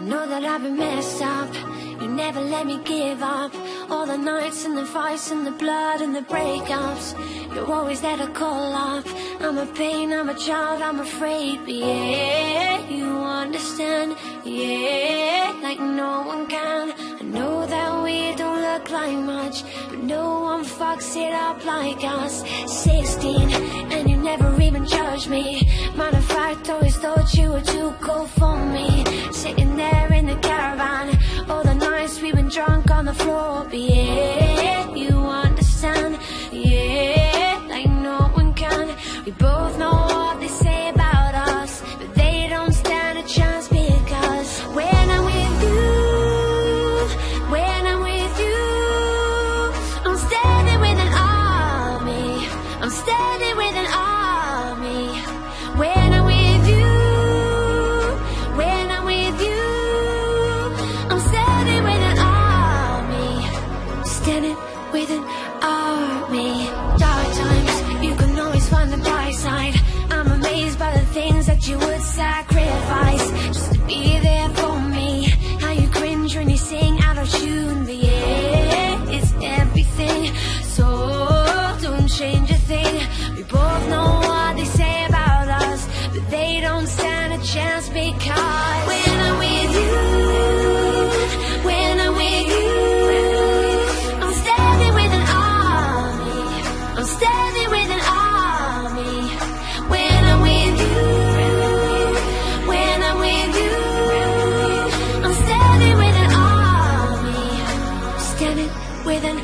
know that I've been messed up. You never let me give up. All the nights and the fights and the blood and the breakups. You're always there to call up. I'm a pain, I'm a child, I'm afraid. But yeah, you understand. Yeah, like no one can. I know that we don't look like much, but no one fucks it up like us. 16, and you never even judged me. Fact, always thought you were too cool for me. Sitting there in the caravan, all the nights we've been drunk on the floor. But yeah, you understand. Yeah, like no one can. We both know what they say about us, but they don't stand a chance because when I'm with you, when I'm with you, I'm standing with an army. I'm standing with Standing with an army. Dark times, you can always find the bright side. I'm amazed by the things that you would sacrifice just to be there for me. How you cringe when you sing out of tune. But yeah, it's everything. So don't change a thing. We both know what they say about us, but they don't stand a chance because I'm standing with an army when I'm with you. When I'm with you, I'm standing with an army. Standing with an